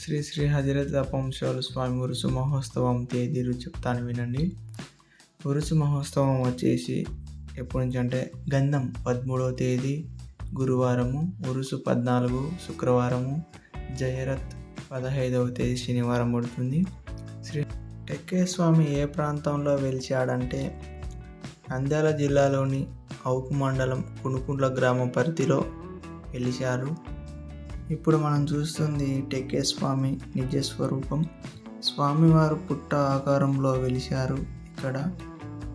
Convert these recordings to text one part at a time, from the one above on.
శ్రీ శ్రీ హజరత్ అపంశాలు స్వామి ఉరుసు మహోత్సవం తేదీలు చెప్తాను వినండి. ఉరుసు మహోత్సవం వచ్చేసి ఎప్పటి నుంచి అంటే గంధం పదమూడవ తేదీ గురువారము ఉరుసు పద్నాలుగు శుక్రవారము జయరత్ పదహైదవ తేదీ శనివారం పడుతుంది. శ్రీ టెక్కే స్వామి ఏ ప్రాంతంలో వెలిచాడంటే నంద్యాల జిల్లాలోని అవుకు మండలం కునుకుంట్ల గ్రామ పరిధిలో వెలిచారు. ఇప్పుడు మనం చూస్తుంది టెక్కే స్వామి నిజ స్వరూపం స్వామివారు పుట్ట ఆకారంలో వెలిశారు ఇక్కడ.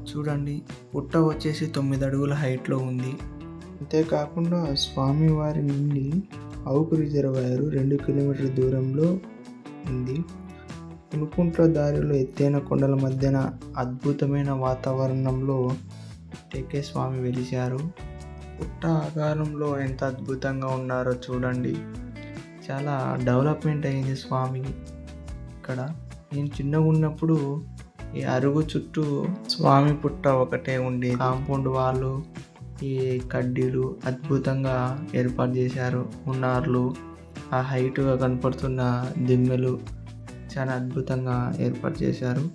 చూడండి పుట్ట వచ్చేసి తొమ్మిది అడుగుల హైట్లో ఉంది. అంతేకాకుండా స్వామివారి నుండి అవుకు రిజర్వాయర్ రెండు కిలోమీటర్ల దూరంలో ఉంది. కునుకుంట్ల దారిలో ఎత్తైన కొండల మధ్యన అద్భుతమైన వాతావరణంలో టెక్కే స్వామి వెలిశారు. పుట్ట ఆకారంలో ఎంత అద్భుతంగా ఉన్నారో చూడండి. చాలా డెవలప్మెంట్ అయింది స్వామి ఇక్కడ. నేను చిన్నగా ఉన్నప్పుడు ఈ అరుగు చుట్టూ స్వామి పుట్ట ఒకటే ఉండి కాంపౌండ్ వాళ్ళు ఈ కడ్డీలు అద్భుతంగా ఏర్పాటు చేశారు. ఉన్నార్లు ఆ హైట్గా కనపడుతున్న దిమ్మెలు చాలా అద్భుతంగా ఏర్పాటు చేశారు.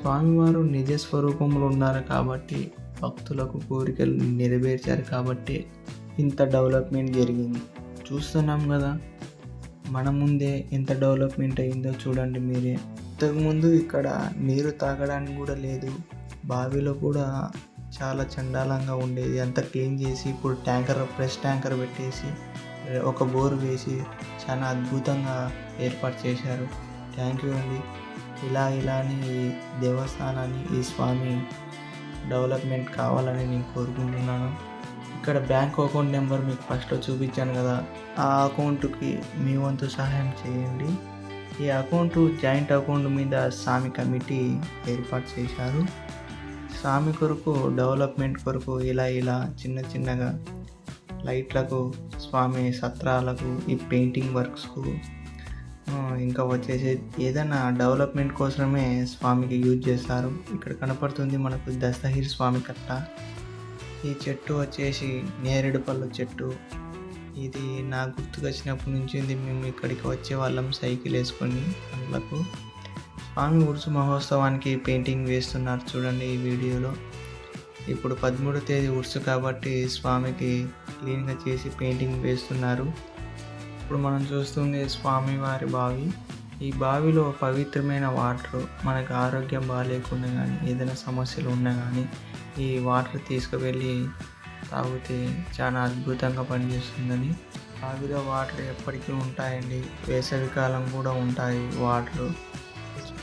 స్వామివారు నిజ స్వరూపంలో ఉన్నారు కాబట్టి భక్తులకు కోరికలు నెరవేర్చారు కాబట్టి ఇంత డెవలప్మెంట్ జరిగింది. చూస్తున్నాం కదా మన ముందే ఎంత డెవలప్మెంట్ అయిందో చూడండి మీరే. ఇంతకుముందు ఇక్కడ నీరు తాగడానికి కూడా లేదు. బావిలో కూడా చాలా చండాలంగా ఉండేది. అంతా క్లీన్ చేసి ఇప్పుడు ట్యాంకర్ ప్రెస్ ట్యాంకర్ పెట్టేసి ఒక బోర్ వేసి చాలా అద్భుతంగా ఏర్పాటు చేశారు. థ్యాంక్ యూ అండి. ఇలా ఇలాని ఈ దేవస్థానాన్ని ఈ స్వామి డెవలప్మెంట్ కావాలని నేను కోరుకుంటున్నాను. ఇక్కడ బ్యాంక్ అకౌంట్ నెంబర్ మీకు ఫస్ట్లో చూపించాను కదా ఆ అకౌంట్కి మీ వంతు సహాయం చేయండి. ఈ అకౌంట్ జాయింట్ అకౌంట్ మీద స్వామి కమిటీ ఏర్పాటు చేశారు. స్వామి కొరకు డెవలప్మెంట్ కొరకు ఇలా ఇలా చిన్న చిన్నగా లైట్లకు స్వామి సత్రాలకు ఈ పెయింటింగ్ వర్క్స్కు ఇంకా వచ్చేసి ఏదైనా డెవలప్మెంట్ కోసమే స్వామికి యూజ్ చేస్తారు. ఇక్కడ కనపడుతుంది మనకు దస్తగిరి స్వామి కట్ట. ఈ చెట్టు వచ్చేసి నేరేడు పళ్ళ చెట్టు. ఇది నా గుర్తుకొచ్చినప్పటి నుంచి మేము ఇక్కడికి వచ్చే వాళ్ళం సైకిల్ వేసుకొని అందులకు. స్వామి ఉరుసు మహోత్సవానికి పెయింటింగ్ వేస్తున్నారు చూడండి ఈ వీడియోలో. ఇప్పుడు పదమూడో తేదీ ఉరుసు కాబట్టి స్వామికి క్లీన్గా చేసి పెయింటింగ్ వేస్తున్నారు. ఇప్పుడు మనం చూస్తుంది స్వామివారి బావి. ఈ బావిలో పవిత్రమైన వాటర్ మనకు ఆరోగ్యం బాగాలేకుండా కానీ ఏదైనా సమస్యలు ఉన్నా కానీ ఈ వాటర్ తీసుకువెళ్ళి తాగితే చాలా అద్భుతంగా పనిచేస్తుందని. బావిలో వాటర్ ఎప్పటికీ ఉంటాయండి. వేసవికాలం కూడా ఉంటాయి వాటర్.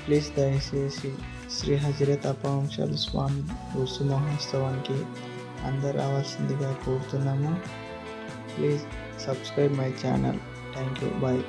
ప్లీజ్ దయచేసి శ్రీ హజరత్ అపవంశాలు స్వామి ఉత్సు మహోత్సవానికి అందరు రావాల్సిందిగా కోరుతున్నాము. Please subscribe my channel. Thank you. Bye.